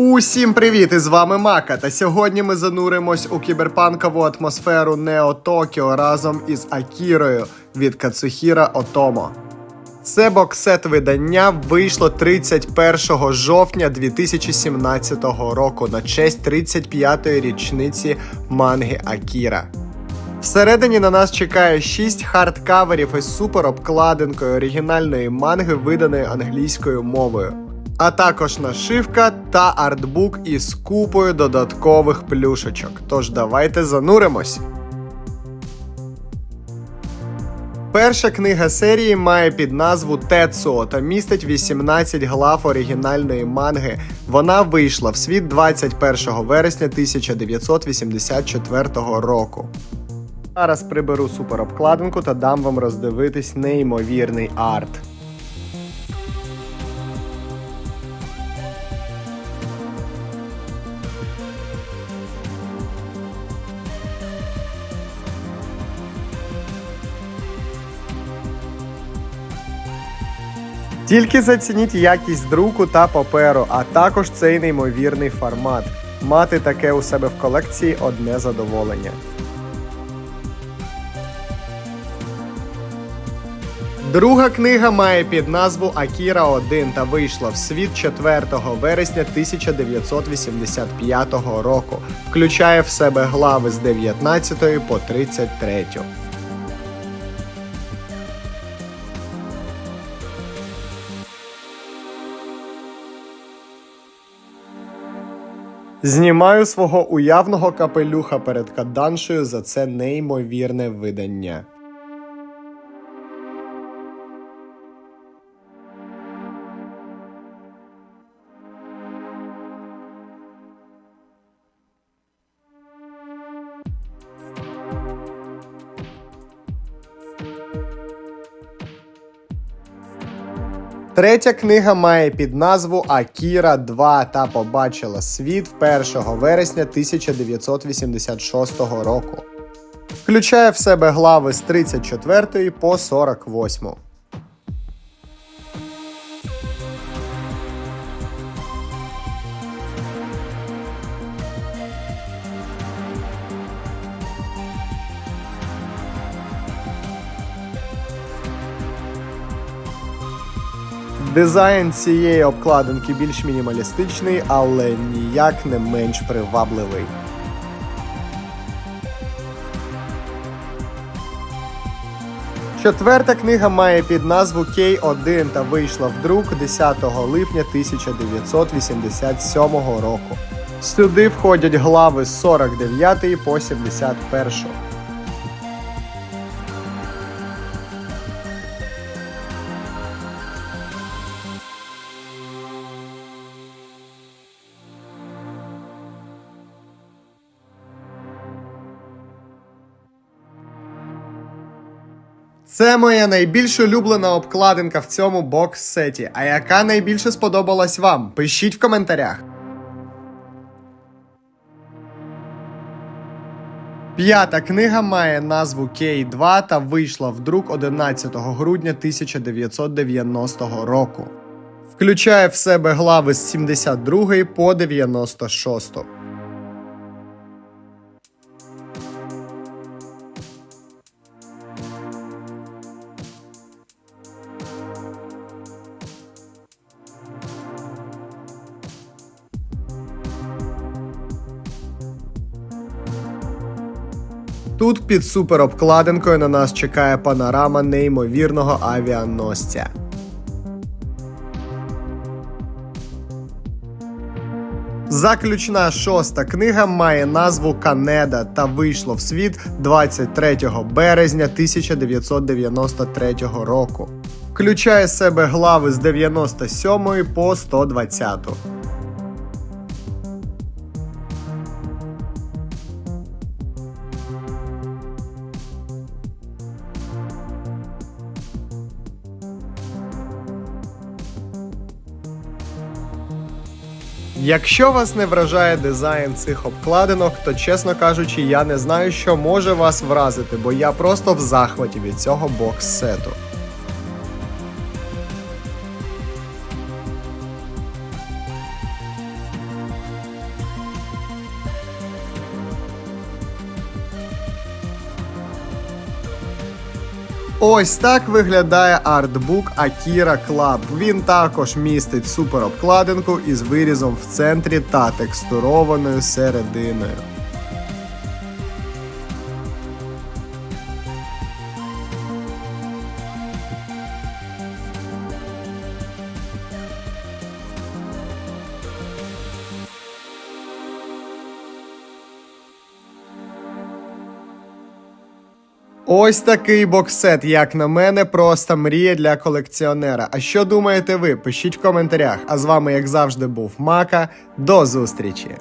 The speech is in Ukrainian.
Усім привіт! З вами Мака. Та сьогодні ми зануримось у кіберпанкову атмосферу Нео Токіо разом із Акірою від Кацухіра Отомо. Це боксет видання вийшло 31 жовтня 2017 року на честь 35-ї річниці манги Акіра. Всередині на нас чекає 6 хардкаверів із супер обкладинкою оригінальної манги, виданої англійською мовою, а також нашивка та артбук із купою додаткових плюшечок. Тож давайте зануримось. Перша книга серії має під назву Тецуо та містить 18 глав оригінальної манги. Вона вийшла в світ 21 вересня 1984 року. Зараз приберу суперобкладинку та дам вам роздивитись неймовірний арт. Тільки зацініть якість друку та паперу, а також цей неймовірний формат. Мати таке у себе в колекції одне задоволення. Друга книга має під назву Акіра 1 та вийшла в світ 4 вересня 1985 року. Включає в себе глави з 19 по 33. Знімаю свого уявного капелюха перед каданшею за це неймовірне видання. Третя книга має під назву Акіра 2 та побачила світ 1 вересня 1986 року. Включає в себе глави з 34 по 48. Дизайн цієї обкладинки більш мінімалістичний, але ніяк не менш привабливий. Четверта книга має під назву K1 та вийшла в друк 10 липня 1987 року. Сюди входять глави з 49 по 71. Це моя найбільш улюблена обкладинка в цьому бокс-сеті. А яка найбільше сподобалась вам? Пишіть в коментарях. П'ята книга має назву K2 та вийшла в друк 11 грудня 1990 року. Включає в себе глави з 72 по 96. Тут під суперобкладинкою на нас чекає панорама неймовірного авіаносця. Заключна шоста книга має назву Канеда та вийшла в світ 23 березня 1993 року. Включає себе глави з 97 по 120. Якщо вас не вражає дизайн цих обкладинок, то чесно кажучи, я не знаю, що може вас вразити, бо я просто в захваті від цього бокс-сету. Ось так виглядає артбук Akira Club. Він також містить суперобкладинку із вирізом в центрі та текстурованою серединою. Ось такий боксет, як на мене, просто мрія для колекціонера. А що думаєте ви? Пишіть в коментарях. А з вами, як завжди, був Мака. До зустрічі!